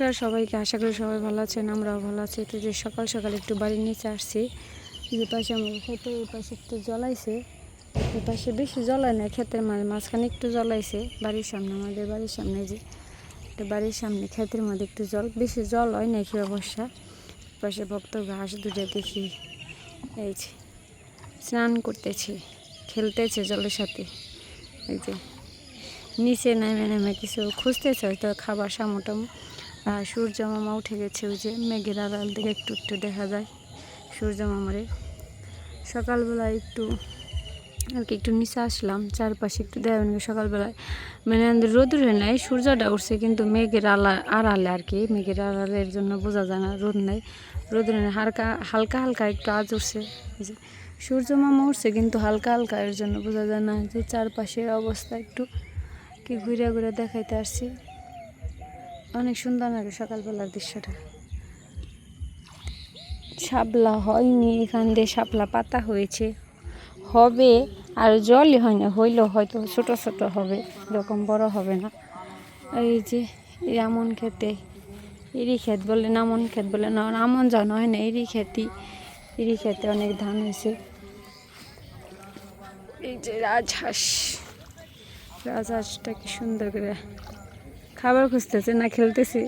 নমস্কার সবাইকে, আশা করি সবাই ভালো আছেন, আমরাও ভালো আছি। তো যে সকাল সকাল একটু বাড়ির নিচে আসছি যে পাশে আমার খেতে এই পাশে একটু জ্বলাইছে এই পাশে বেশি জ্বলায় না, ক্ষেতের মাঝে মাঝখানে একটু জ্বলাইছে বাড়ির সামনে, আমাদের বাড়ির সামনে যে, তো বাড়ির সামনে ক্ষেতের মধ্যে একটু জল, বেশি জল হয় না কি অবস্থা? পাশে ভক্ত ঘাস দুটো দেখি, এই যে স্নান করতেছে, খেলতেছে জলের সাথে, এই যে নিচে নেমে নেমে কিছু খুঁজতেছে, হয়তো খাবার সামোটাম সূর্য মামা উঠে গেছে, ওই যে মেঘের আড়াল দিকে একটু একটু দেখা যায়। সূর্য মামারে। সকালবেলা একটু আর কি, একটু নিচে আসলাম, চারপাশে একটু দেওয়া সকালবেলায় মানে আমাদের রোদ উঠে নাই, সূর্যটা উঠছে, কিন্তু মেঘের আলা, আড়ালে আর কি। মেঘের আড়ালের জন্য বোঝা যায় না, রোদ নাই। রোদ উঠে নাই হালকা হালকা হালকা একটু আজ উঠছে। সূর্য মামা উঠছে, কিন্তু হালকা হালকা এর জন্য বোঝা যায় না। যে চারপাশের অবস্থা একটু কি ঘুরে ঘুরে দেখাইতে আসছি। অনেক সুন্দর লাগে সকালবেলার দৃশ্যটা। শাপলা হয়নি, এখান দিয়ে শাপলা পাতা হয়েছে। হবে, আর জলই হয় না হইলেও হয়তো ছোট ছোট হবে, এরকম বড় হবে না। এই যে, এই আমন খেতে এরি ক্ষেত বলে না ক্ষেত বলে না, আমন জানো হয় না এরি খেতি এরি খেতে অনেক ধান হয়েছে। এই যে রাজহাঁস, রাজহাঁসটা কি সুন্দর করে খাবার খুঁজতেছে, না খেলতেছে।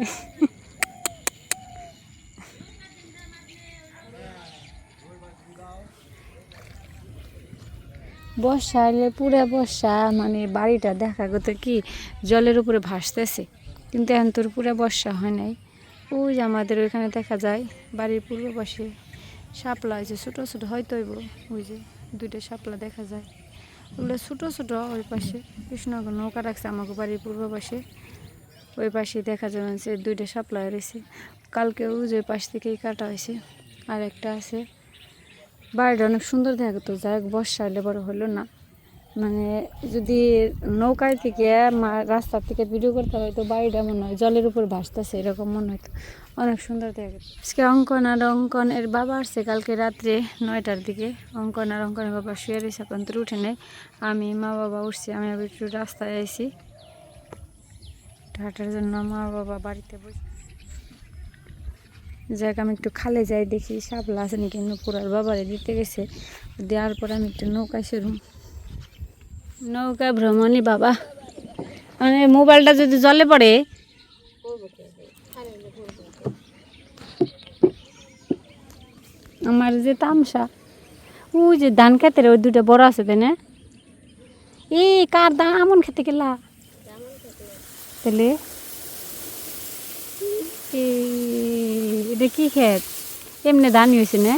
বর্ষা এলে পুরা বর্ষা মানে বাড়িটা দেখা গত কি, জলের উপরে ভাসতেছে। কিন্তু এখন তোর পুরা বর্ষা হয় নাই। ওই যে আমাদের ওইখানে দেখা যায়, বাড়ির পূর্ব পাশে শাপলা আছে ছোটো ছোটো হয়তো ওই যে দুইটা শাপলা দেখা যায়। ওগুলো ছোটো ছোটো ওই পাশে কৃষ্ণগর নৌকা রাখছে আমাকে বাড়ির পূর্ব পাশে ওই পাশে দেখা যাবে যে দুইটা শাপলা রয়েছে। কালকে ওই যে পাশ থেকেই কাটা হয়েছে। আর একটা আছে। বাড়িটা অনেক সুন্দর দেখা যেত যাই হোক, বর্ষা হলে বড় হলো না। মানে যদি নৌকায় থেকে রাস্তার থেকে ভিডিও করতে হয়, তো বাড়িটা মনে হয় জলের উপর ভাসতেছে, এরকম মনে হতো অনেক সুন্দর দেখা আজকে অঙ্কন আর অঙ্কন এর বাবা আসছে কালকে রাত্রে নয়টার দিকে। অঙ্কন আর অঙ্কনের বাবা শুয়ে রয়েছে, এখন তো উঠে নেই। আমি মা বাবা উঠছি, আমি একটু রাস্তায় আইছি। হাঁটার জন্য মা বাবা বাড়িতে বসে। যাক আমি একটু খালে যাই, দেখি শাপলা আছে নাকি? পুরার বাবারে দিতে গেছে। দেওয়ার পর আমি একটু নৌকায় সেরুম নৌকা ভ্রমণই বাবা। মানে মোবাইলটা যদি জলে পড়ে, আমার যে তামসা, ওই যে ধান খেতে ওই দুটো বড় আছে, তাই না? এই কার ধান আমন খেতে গেলা। তাহলে? এটা কি ক্ষেত এমনি ধান হয়েছে না?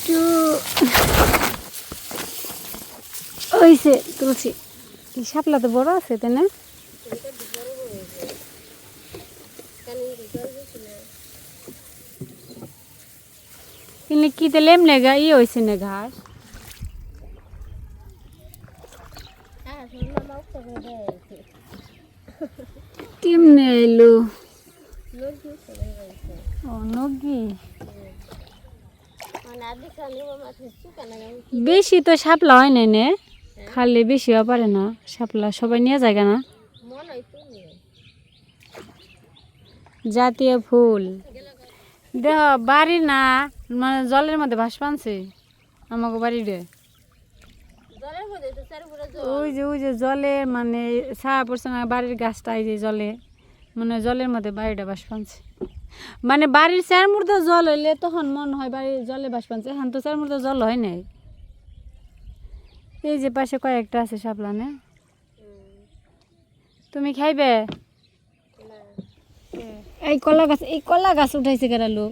একটু হয়েছে তুলসী শাপলা তো বড় আছে তাই না? কি তাহলে এমনি গা ইয়ে হয়েছে না ঘাস কেমনে এলো ও নগি বেশি তো শাপলা হয় না নে। খালি বেশি হওয়া পারে না, শাপলা সবাই নিয়ে যায় না জাতীয় ফুল। দেহ, বাড়ি না মানে জলের মধ্যে ভাস পানছে আমাকে বাড়িতে ওই যে ওই যে জলে মানে ছায়া পড়ছে না, বাড়ির গাছটা এই যে জলে মানে জলের মধ্যে বাড়িটা বাস পানছে মানে বাড়ির চার মুহূর্তে জল হইলে তখন মন হয় বাড়ির জলে বাস পানছে এখন তো চার মুহূর্তে জল হয় নাই। এই যে পাশে কয়েকটা আছে সাপলানে তুমি খাইবে? এই কলা গাছ এই কলা গাছ উঠাইছে কেরালো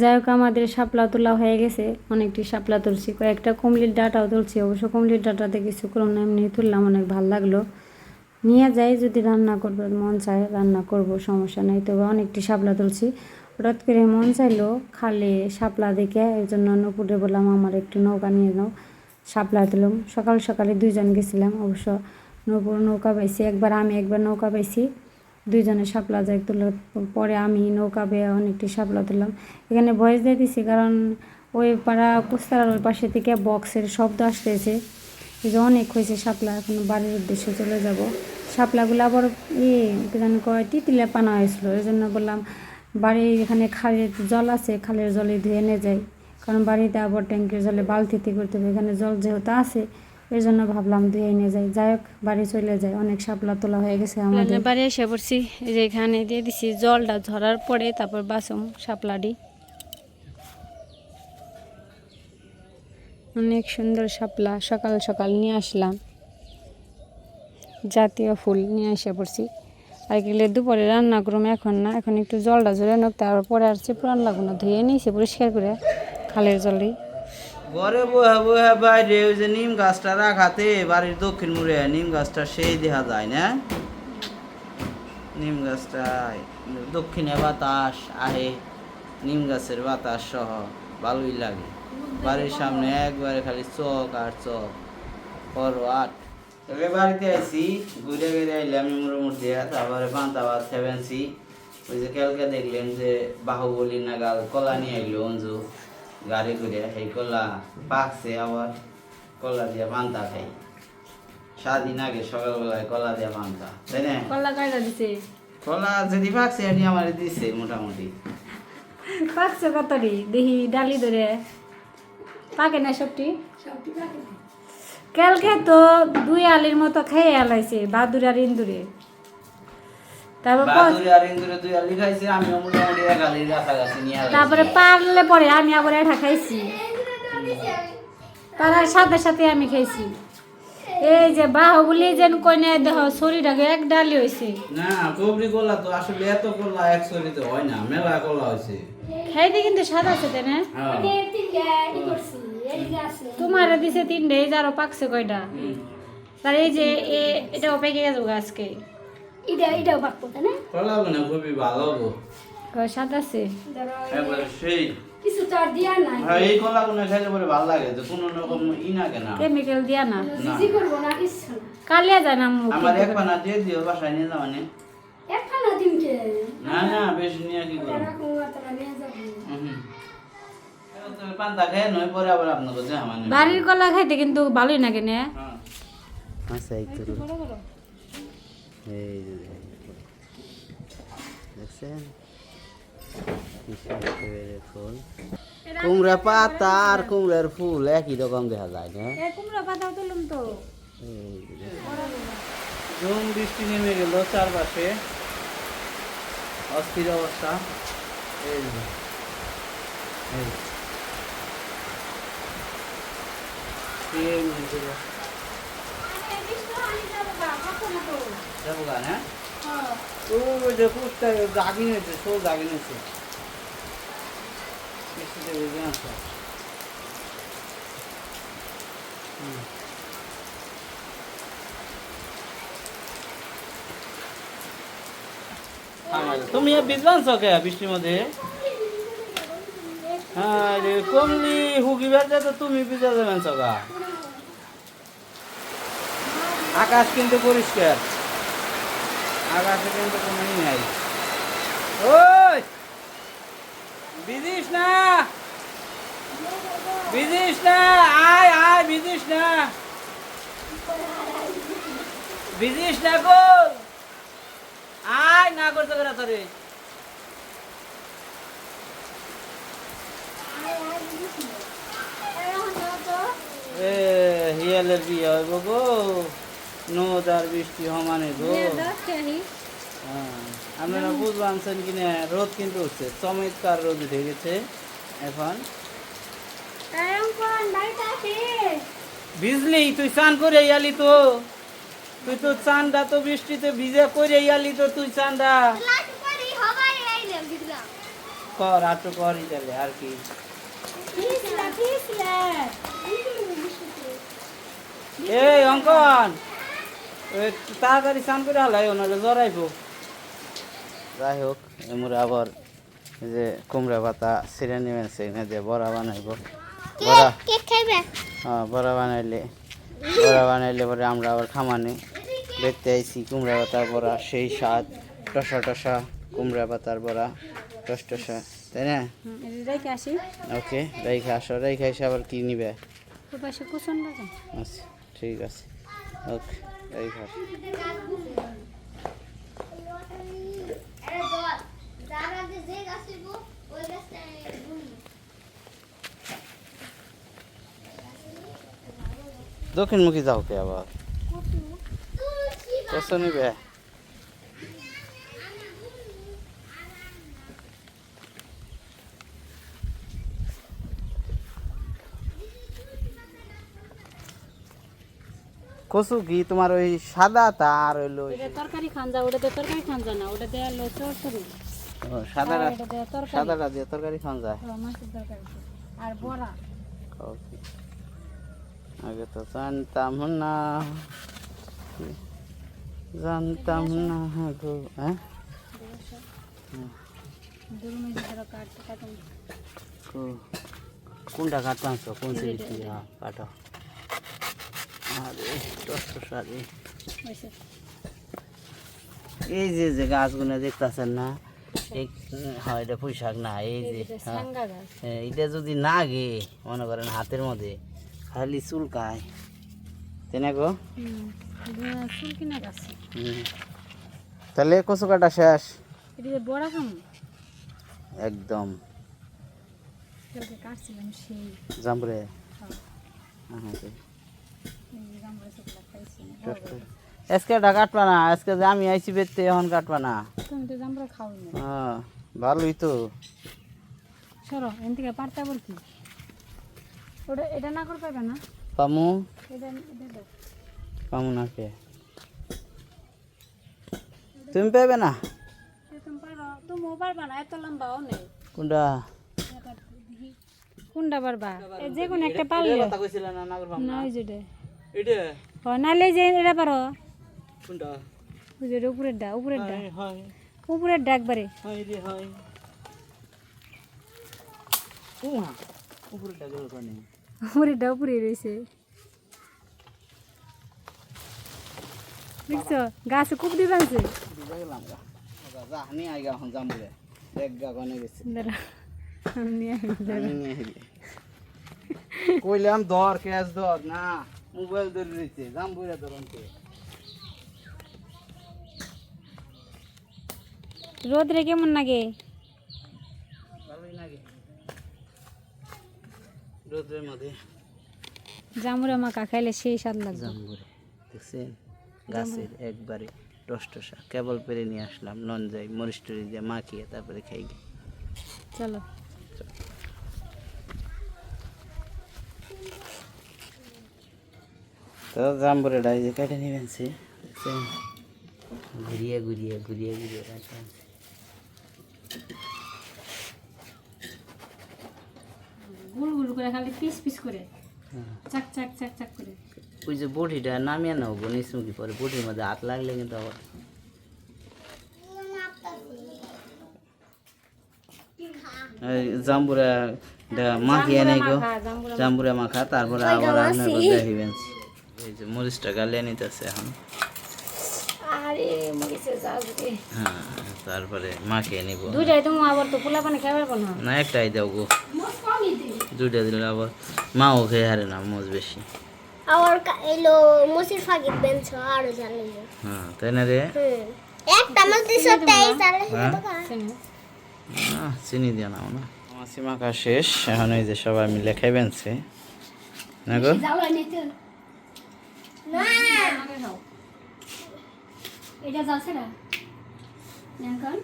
যাই হোক আমাদের শাপলা তোলা হয়ে গেছে। অনেকটি শাপলা তুলছি। কয়েকটা কমলির ডাটাও তুলছি। অবশ্য কমলির ডাটাতে কিছু করুন না এমনি তুললাম অনেক ভালো লাগল। নিয়ে যাই যদি রান্না করব মন চায় রান্না করব সমস্যা নেই। তবে অনেকটি শাপলা তুলছি। হঠাৎ করে মন চাইলো, খালে শাপলা দেখে এই জন্য নপুরে বললাম, আমার একটু নৌকা নিয়ে নাও। শাপলা তুললাম সকাল সকালে দুইজন গেছিলাম, অবশ্য নৌকো নৌকা পাইছি, একবার আমি, একবার নৌকা পাইছি। দুইজনে শাপলা যাই তোলার পরে আমি নৌকা বেয়ে অনেকটি শাপলা তুললাম এখানে ভয়েস দিয়ে দিছি কারণ ওই পাড়া কুস্তার ওই পাশে থেকে বক্সের শব্দ আসতেছে। এই যে অনেক হয়েছে শাপলা, এখন বাড়ির উদ্দেশ্যে চলে যাব। শাপলাগুলো আবার ইয়ে কি জানি কয়, তিতিলে পানা হয়েছিল। এই জন্য বললাম বাড়ির এখানে খালের জল আছে, খালের জলে ধুয়ে এনে যাই কারণ বাড়িতে আবার ট্যাঙ্কের জলে বালতিতে করতে হবে, এখানে জল যেহেতু আছে এই জন্য ভাবলাম ধুয়ে এনে যাই যাই হোক, বাড়ি চলে যায়, অনেক শাপলা তোলা হয়ে গেছে আমাদের। বাড়ি এসে পড়ছি যে এখানে দিয়ে দিছি জলটা, ঝরার পরে তারপর বাসম শাপলাডি। অনেক সুন্দর শাপলা, সকাল সকাল নিয়ে আসলাম। জাতীয় ফুল নিয়ে এসে পড়ছি। আর গেলে দুপুরে রান্না করুম এখন না, এখন একটু জলটা ঝরে নোক, তারপরে আর চিপুরান লাগবো না ধুয়ে নিয়েছে, পরিষ্কার করে খালের জলেই ঘরে বহে বহে বাইরে ওই যে নিম গাছটা রাখাতে বাড়ির দক্ষিণ মুড়ে নিম গাছটা সেই দেখা যায় না? নিম গাছটা দক্ষিণে বাতাস আহে, নিম গাছের বাতাস সহ ভালোই লাগে। বাড়ির সামনে একবারে খালি চক আর চক ফরওয়ার্ড তবে বাড়িতে আইসি ঘুরে ঘুরে আইলাম মুড়মুড় দিয়া তারপরে পান্তা ভাত সেভেন্সি ওই যে কালকে দেখলেন যে বাহুবলী নাগাল কলা নিয়ে আইলো অঞ্জু গাড়ি করে সেই কলা পাকছে আবার কলা দিয়ে পান্তা খাই সাতদিন আগে সকালবেলায় কলা দিয়ে পান্তা তাই না কল্লা কায়দা দিছে কলা যদি পাকছে এটি আমার দিছে মোটামুটি পাকছে কতটি দেখি ডালি ধরে পাকে না সবটি কালকে তো দুই আলির মতো খেয়ে এলাইছে বাদুর আর ইন্দুরে। তারপর আলাইছি। পারলে পরে আমি আবার এটা খাইছি। পারার সাথে সাথে আমি খাইছি। এই যে বাহুবলি যেন কইনে দেহ শরীরটাকে এক ডালি হইছে। না কবরি কলা তো আসলে এত কলা এক শরীরে হয় না মেলা কলা হয়েছে খাইতে কিন্তু স্বাদ আছে তাই না? হ্যাঁ। তোমার দিছে তিনটে এই যে আরও পাকছে কয়টা? তার এই যে এ- এটাও পেকে গেছে আজকে। এটা এটাও পাকবো তাই না? কলা না খুবই ভালো হব। কয় স্বাদ আছে? ধরো সেই। কিছু চার দিয়া নাই হ্যাঁ এই কলা গুলো খাইলে পরে ভালো লাগে তো কোনো রকম ই না কেনা কেমিক্যাল দিয়া না? জিজি করব না কিছু না। কালিয়া যায় না আমার এক পানা দিয়ে দিও বাসায় নিয়ে যাও দিনকে না না বেশি নিয়ে কি করব? পান্তা খেয়ে নয় পরে আবার আপনাকে যে আমার বাড়ির কলা খাইতে কিন্তু ভালোই না? কেনে হ্যাঁ। আচ্ছা এই তো। এই দেখছেন? ফুল কুমড়া পাতা আর কুমড়ার ফুল একই রকম দেখা যায় না? কুমড়া পাতাও তুলুম তো। ঝুম বৃষ্টি নেমে গেল চারপাশে। অস্থির অবস্থা। এই এই। এই যে, যাব গা, হ্যাঁ? ওই যে কুচটা জাগি নিয়েছে সো জাগি নিয়েছে বৃষ্টিতে ভিজে আছে হুম। তুমি ভিজবান কে বৃষ্টির মধ্যে? হ্যাঁ কমলি হুকি বেড়তে তো তুমি ভিজা যাবেন সকা আকাশ কিন্তু পরিষ্কার। আকাশে কিন্তু কোনো ই নাই। ওই! ভিজিস না ভিজিস না আয় আয় ভিজিস না ভিজিস না গোল আয় না করতে করে তোরে এ হিয়ালের বিয়ে হইব গো। নদ আর বৃষ্টি সমানে গো হ্যাঁ, আপনারা বুঝব আনছেন কিনা রোদ কিন্তু উঠছে চমৎকার রোদ উঠে গেছে এখন। ভিজলি তুই চান করে আইয়ালি তো। তুই তো চানটা তো বৃষ্টিতে ভিজে করে আইয়ালি তো তুই চানটা কর আর তো করই তাহলে আর কি। এই অঙ্কন। তাড়াতাড়ি স্নান করে হালাই ওনারে জড়াইব। যাই হোক এমরে আবার যে কুমড়া পাতা ছিঁড়ে নেবেন সেখানে দিয়ে বড়া বানাইব। বড়া হ্যাঁ বড়া বানাইলে বড়া বানাইলে পরে আমরা আবার খামানে। দেখতে আইছি কুমড়া পাতার বড়া সেই স্বাদ। টসা টসা কুমড়া পাতার বড়া টস টসা তাই না? ওকে রেখে আসো রেখে এসে আবার কি নিবে? আচ্ছা ঠিক আছে। ওকে। এই ঘর। দক্ষিণমুখী যাও কে আবার? কষ্ট কচু কি তোমার ওই সাদা তার হইল ওই এটা তরকারি খান যা ওটা দিয়ে তরকারি খান যা না ওটা দিয়ে আলো চড়চড়ি ও, সাদাটা দিয়ে তরকারি। সাদাটা দিয়ে তরকারি খাওয়া যায় আর বড়া। ওকে। আগে তো জানতাম না। জানতাম না গো হ্যাঁ? কোনটা কাটলাম তো কোন সিরিজ কাটো? আরে দশটা সারি। এই যে যে গাছগুলো দেখতেছেন না এই হয় এটা না এই যে এটা হ্যাঁ, গাছ। হ্যাঁ, এটা যদি না গে মনে করেন হাতের মধ্যে খালি চুলকায় গো? কিনা তাহলে কচু কাটা শেষ? যে একদম। কাটছিলাম সেই। জাম্বরে হ্যাঁ, আজকে এটা কাটবা না আজকে যে আমি আইছি বেরতে এখন কাটবা না। তুমি তো জামরা খাও না হ্যাঁ ভালোই তো। সরো এন থেকে পারতা বলছি ওটা এটা না করে পাবে না? পামু? এটা এটা দাও পামু না কে? তুমি পাবে না? তুমিও পারবা না এত লম্বাও নেই। কোনটা? কোনটা পারবা? যে কোনো একটা পারলে। কথা কইছিল না নাগর না। ওই যেটা এটা? ও নালে যে এটা পারো। কোনটা? ওই যে উপরের ডা উপরের ডা হয়। উপরের ডা একবারে। হয় রে হয়। উপরে ডাগল কোনে উপরের ডা উপরে রয়েছে। দেখছ? গাছে দিয়ে বানছে গেলাম গা। যা নি আইগা হন গা গেছে। দাঁড়া আমি নিয়ে আসি। আমি নিয়ে আইলি। কইলাম ধর ক্যাশ ধর না। মোবাইল ধরে রয়েছে জাম্বুরা ধরনতে রোদরে কেমন লাগে? ভালোই লাগে। রোদের মধ্যে। জামুরা মাখা খাইলে সেই স্বাদ লাগবে। জাম্বুরে দেখছেন? গাছের একবারে টসটসা। কেবল পেরে নিয়ে আসলাম নন যাই মরিচ দিয়ে মাখিয়ে তারপরে খাই চলো। তো জাম্বুরে ডাই যে কেটে নিবেন সে ঘুরিয়ে ঘুরিয়ে ঘুরিয়ে ঘুরিয়ে কাটে আনছে। গুল গুল করে খালি পিস পিস করে। হ্যাঁ। চাক চাক চাক চাক করে। ওই যে বটিটা নামিয়ে নাও গণেশ মুখী পরে বটির মধ্যে হাত লাগলে কিন্তু আবার। এই জাম্বুরা মাখিয়ে নেই গো। জাম্বুরা মাখা তারপরে আবার রান্না করে দেখিবেন এই যে মরিচটা গালিয়ে নিতেছে এখন। আরে হ্যাঁ তারপরে মাখিয়ে নিব। দুইটাই তুমি আবার তো পোলা পানি খাবার না। না একটাই দাও গো। মোট কমই দিই দুইটা দিলে আবার মাও খেয়ে হারে না মোজ বেশি। আমার কা- এলো মুসির ফাঁকি বেঞ্চ আরও জানি হ্যাঁ তাই না রে? একটা মাছ দিছো তেইশ আর হ্যাঁ? চিনি। না দিয়ে নাও না। মাছি মাখা শেষ এখন এই যে সবাই মিলে খাইবেন সে। না গো? না আগে খাও। এটা যাচ্ছে না? এখন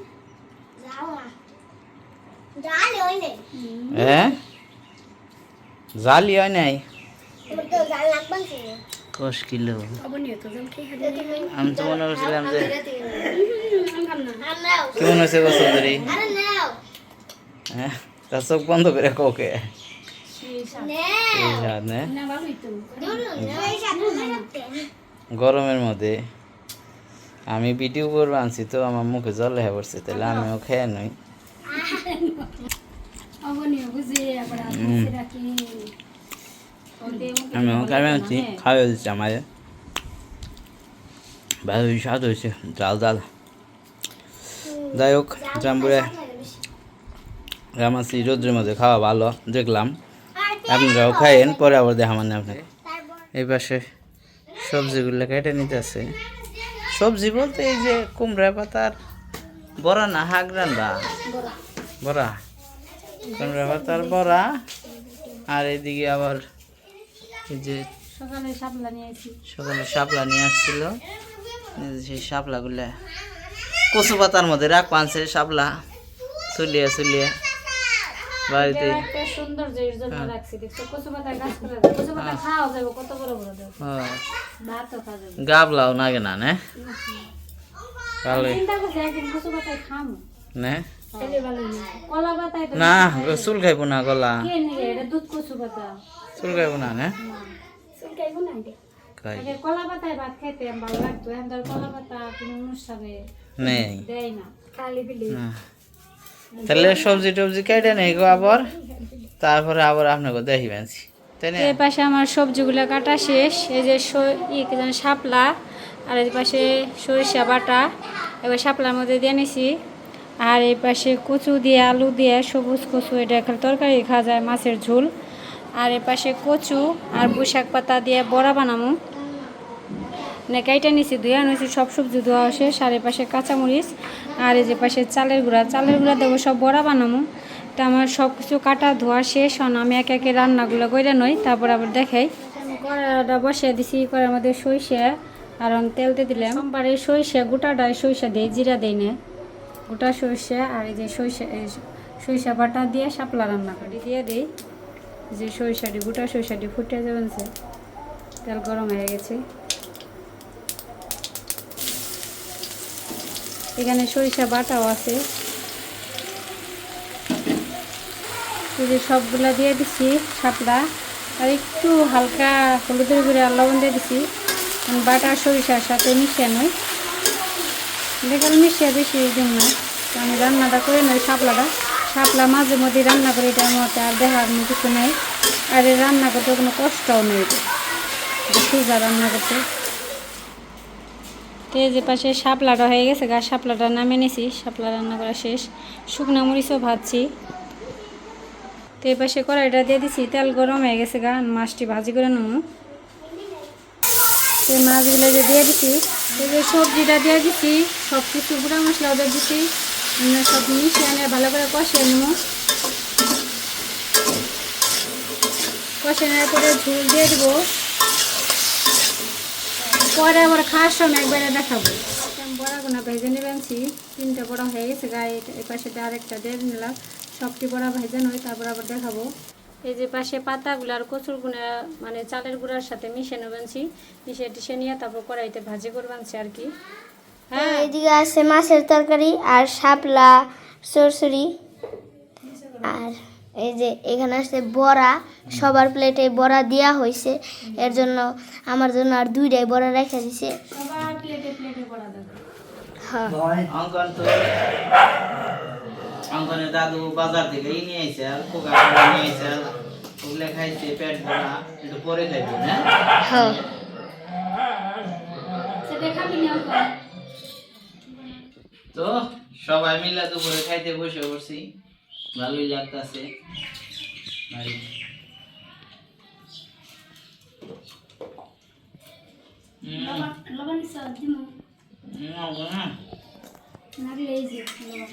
যাও না জাল ওই নেই। হ্যাঁ জালি নাই তোমার তো জাল লাগবে কি কিলো তো আমি তো মনে করছিলাম যে কেমন হয়েছে হ্যাঁ তার চোখ বন্ধ করে কোকে গরমের মধ্যে আমি ভিডিও করব আনছি তো আমার মুখে জল হয়ে পড়ছে তাহলে আমিও খেয়ে নই। আমিও খাবে আনছি খাওয়া দিচ্ছি আমার ভালোই স্বাদ হয়েছে জাল জাল। যাই হোক জাম্বুরে রামাসি রোদ্রের মধ্যে খাওয়া ভালো দেখলাম। আপনারাও খাইয়েন পরে আবার দেখা মানে আপনাকে। এই পাশে সবজিগুলো কেটে নিতেছে। সবজি বলতে এই যে কুমড়া পাতার বড়া না হাক রান্না বড়া। কুমড়া পাতার বড়া। আর এদিকে আবার এই যে সকালে সাপলা নিয়েছি সকালে শাপলা নিয়ে আসছিল। সেই শাপলাগুলো কচু পাতার মধ্যে রাখ পানছে শাপলা। চুলিয়ে চুলিয়ে। বাড়িতে সুন্দর যে এর জন্য হ্যাঁ। রাখছি দেখছ? কচু পাতা গাছ করে। কচু পাতা খাওয়া যাবে কত বড় বড় দেব? হ্যাঁ। ভাতও খাওয়া যাবে। গাবলাও নাগে না? নে ভালোই চিন্তা করছি একদিন কচু পাতায় খামো নে তাহলে না চুল খাইব না গলা দুধ কচু পাতা চুল খাইব না নে? চুলকাইবো না আগে কলা পাতায় ভাত খাইতে ভালো লাগতো। এখন কলা পাতা কোনো অনুষ্ঠানে নেই। দেয় না। কালি বিলি। তাহলে সবজি টবজি কেটে নেই গো আবার, তারপরে আবার আপনাকে দেখি বেঞ্চি তাই এই পাশে আমার সবজিগুলো কাটা শেষ, এই যে শাপলা, আর এই পাশে সরিষা বাটা, এবার শাপলার মধ্যে দিয়ে নিছি, আর এই পাশে কচু দিয়ে, আলু দিয়ে, সবুজ কচু, এটা একটা তরকারি খাওয়া যায়, মাছের ঝোল, আর এই পাশে কচু আর বৈশাখ পাতা দিয়ে বড়া বানামু। মানে কাইটা নিছি? ধুয়ে আনিছি সব সবজি ধোয়া আর এই পাশে কাঁচামরিচ, আর এই যে পাশে চালের গুঁড়া। চালের গুঁড়া দেবো, সব বড়া বানামু। তা আমার সব কিছু কাটা, ধোয়া শেষ হন আমি একে একে রান্নাগুলো করে নই, তারপর আবার দেখাই। কড়াটা বসিয়ে দিছি কড়ার মধ্যে সরিষা, আর আমি তেল দিয়ে দিলাম। সোমবারে সরিষা, গোটাটা সরিষা দেই জিরা দেই না। গোটা সরিষা আর এই যে সরিষা সরিষা বাটা দিয়ে শাপলা রান্না করি, দিয়ে দিই। যে সরিষাটি, গোটা সরিষাটি ফুটে যাবেন তেল গরম হয়ে গেছে। এখানে সরিষা বাটাও আছে। সবগুলা দিয়ে দিছি, শাপলা। আর একটু হালকা হলুদের গুঁড়ে লবণ দিয়ে দিছি। বাটা সরিষার সাথে মিশিয়ে নই বেকার মিশিয়ে বেশি দিন না আমি রান্নাটা করে নই শাপলাটা। শাপলা মাঝে মধ্যে রান্না করি, এটার মধ্যে আর দেখার মতো কিছু নেই। আর রান্না করতে কোনো কষ্টও নেই। সোজা রান্না করতে। তো যে পাশে শাপলাটা হয়ে গেছে, গা শাপলাটা নামে নিছি, শাপলা রান্না করা শেষ। শুকনো মরিচও ভাজছি। তো এই পাশে কড়াইটা দিয়ে দিছি, তেল গরম হয়ে গেছে গা, মাছটি ভাজি করে নেব। তো মাছগুলো যে দিয়ে দিছি, এই যে সবজিটা দিয়ে দিছি সব কিছু গুঁড়া মশলাও দিয়ে দিছি সব মিশিয়ে আনে ভালো করে কষিয়ে নেব। কষিয়ে নেওয়ার পরে ঝুল দিয়ে দেবো। পরে আবার খাওয়ার সময় একবারে দেখাবো। বড়া বড়াগুনা ভেজে নেবেনছি তিনটে বড়া হয়ে গেছে গায়ে এই পাশে আরেকটা দিয়ে নিলাম। সবটি বড়া ভেজে নয় তারপর আবার দেখাবো। এই যে পাশে পাতাগুলো আর কচুর গুঁড়া মানে চালের গুঁড়ার সাথে মিশে নেবেনছি মিশিয়ে টিশে নিয়ে তারপর কড়াইতে ভাজি করবানছি আর কি। হ্যাঁ। এইদিকে আছে মাছের তরকারি আর শাপলা সরসরি আর এই যে এখানে আছে বড়া সবার প্লেটে বড়া দেওয়া হয়েছে এর জন্য আমার জন্য আর দুইটাই বড়া রেখে দিছে। সবার প্লেটে প্লেটে বড়া দেবো অঙ্কন তো অঙ্কনের দাদু বাজার থেকে ই নিয়ে আইছে কোকা নিয়ে আইছে ওগুলো খাইছে পেট ভরা একটু পরে খাইব না? হ্যাঁ। সেটা খাবি না তো সবাই মিলে দুপুরে খাইতে বসে পড়ছি। ভালোই লাগতাছে। ভাই লবণ না। এই যে লবণ।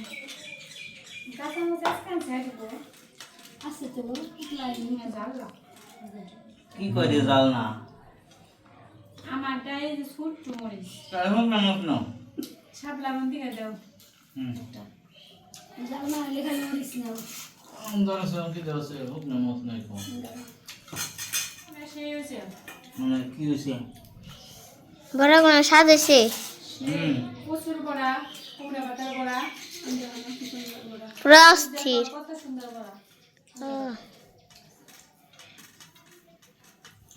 কাঁচামরিচ আজকাল ছেড়ে দেবো। আছে তো কুটলাই নিয়ে যাও কি করে যাও না? আমারটা এই যে ছোট্ট মরিচ। না না আমার দিকে দাও। হুম। স্বাদ হয়েছে প্রচুর বড়া কুমড়া পাতার বড়া পুরো অস্থির। কত সুন্দর বড়া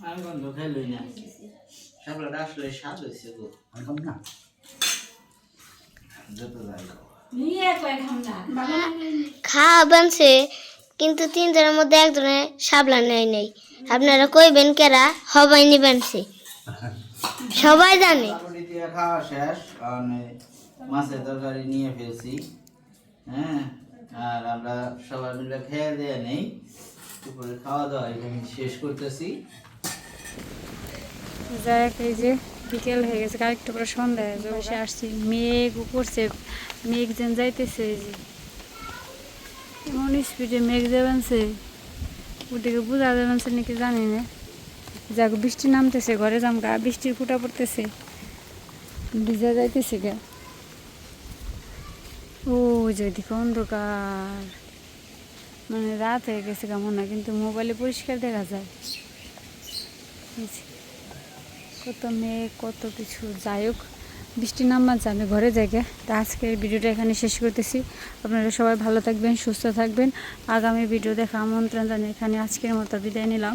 আমি গন্ধ খাইলই না শাপলাটা আসলে স্বাদ হয়েছে গো। না। যত যাই। নিয়ে কয়েক ঘণ্টা খাওয়া বানছে কিন্তু তিনজনের মধ্যে একজনের সাবলা নেয় নেই। আপনারা কইবেন কেরা? হবাই নিবেনছে। সবাই জানে। খাওয়া শেষ মানে মাছের তরকারি নিয়ে ফেলছি হ্যাঁ? আর আমরা সবাই মিলে খেয়ে দিয়ে নেই। দুপুরে খাওয়া দাওয়া এখানে শেষ করতেছি। যাক এই যে বিকেল হয়ে গেছে আরেকটু করে সন্ধ্যা হয়ে আসছি। মেঘ করছে মেঘ যেন যাইতেছে যে। এমন স্পিডে মেঘ যাবেনছে ওদিকে বোঝা যাবেনছে নাকি জানি না। যাক, বৃষ্টি নামতেছে, ঘরে যাম গা। বৃষ্টির ফুটা পড়তেছে। ভিজা যাইতেছে গা। ও যেদিকে অন্ধকার। মানে রাত হয়ে গেছে কেমন না কিন্তু মোবাইলে পরিষ্কার দেখা যায়। কত মেঘ, কত কিছু। যাই হোক বৃষ্টি নামার আমি ঘরে জায়গা তা আজকের ভিডিওটা এখানে শেষ করতেছি। আপনারা সবাই ভালো থাকবেন, সুস্থ থাকবেন। আগামী ভিডিও দেখা আমন্ত্রণ জানিয়ে এখানে আজকের মতো বিদায় নিলাম।